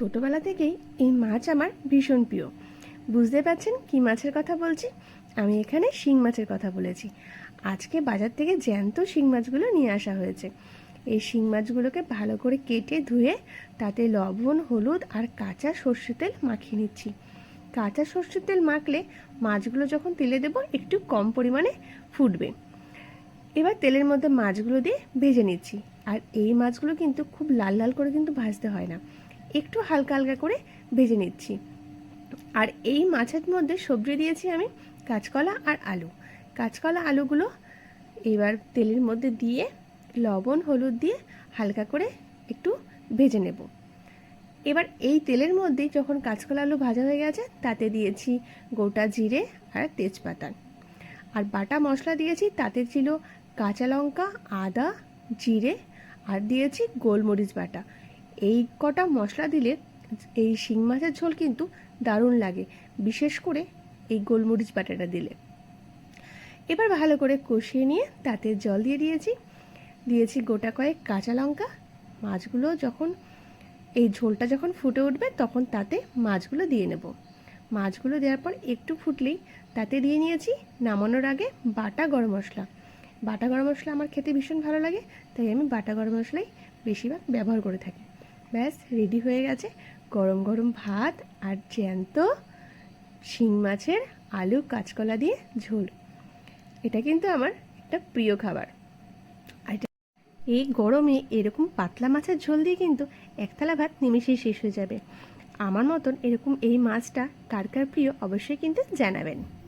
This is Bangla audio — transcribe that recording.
ছোটবেলা থেকেই এই মাছ আমার ভীষণ প্রিয়। বুঝতে পারছেন কি মাছের কথা বলছি? আমি এখানে শিং মাছের কথা বলেছি। আজকে বাজার থেকে জ্যান্ত শিং মাছগুলো নিয়ে আসা হয়েছে। এই শিং মাছগুলোকে ভালো করে কেটে ধুয়ে তাতে লবণ, হলুদ আর কাঁচা সর্ষে তেল মাখিয়ে নিচ্ছি। কাঁচা সর্ষের তেল মাখলে মাছগুলো যখন তেলে দেবো, একটু কম পরিমাণে ফুটবে। এবার তেলের মধ্যে মাছগুলো দিয়ে ভেজে নিচ্ছি। আর এই মাছগুলো কিন্তু খুব লাল লাল করে কিন্তু ভাজতে হয় না। একটু হালকা হালকা করে ভেজে নিচ্ছি। আর এই মাছের মধ্যে সবজি দিয়েছি আমি কাঁচকলা আর আলু। কাঁচকলা, আলুগুলো এবার তেলের মধ্যে দিয়ে, লবণ, হলুদ দিয়ে হালকা করে একটু ভেজে নেব। এবার এই তেলের মধ্যে যখন কাঁচকলা, আলু ভাজা হয়ে গেছে, তাতে দিয়েছি গোটা জিরে আর তেজপাতা। আর বাটা মশলা দিয়েছি, তাতে ছিল কাঁচা লঙ্কা, আদা, জিরে, আর দিয়েছি গোলমরিচ বাটা। এই কটা মশলা দিলে এই শিং মাছের ঝোল কিন্তু দারুণ লাগে, বিশেষ করে এই গোলমরিচ বাটাটা দিলে। এবার ভালো করে কষিয়ে নিয়ে তাতে জল দিয়ে দিয়েছি। দিয়েছি গোটা কয়েক কাঁচা লঙ্কা। মাছগুলো যখন, এই ঝোলটা যখন ফুটে উঠবে তখন তাতে মাছগুলো দিয়ে নেব। মাছগুলো দেওয়ার পর একটু ফুটলেই তাতে দিয়ে নিয়েছি নামানোর আগে বাটা গরম মশলা। বাটা গরম মশলা আমার খেতে ভীষণ ভালো লাগে, তাই আমি বাটা গরম মশলাই বেশিরভাগ ব্যবহার করে থাকি। ব্যাস রেডি হয়ে গেছে। গরম গরম ভাত আর জ্যান্ত শিং মাছের আলু কাঁচকলা দিয়ে ঝোল। এটা কিন্তু আমার একটা প্রিয় খাবার। আর এই গরমে এরকম পাতলা মাছের ঝোল দিয়ে কিন্তু এক থালা ভাত নিমেষেই শেষ হয়ে যাবে। আমার মতন এরকম এই মাছটা কার কার প্রিয় অবশ্যই কিন্তু জানাবেন।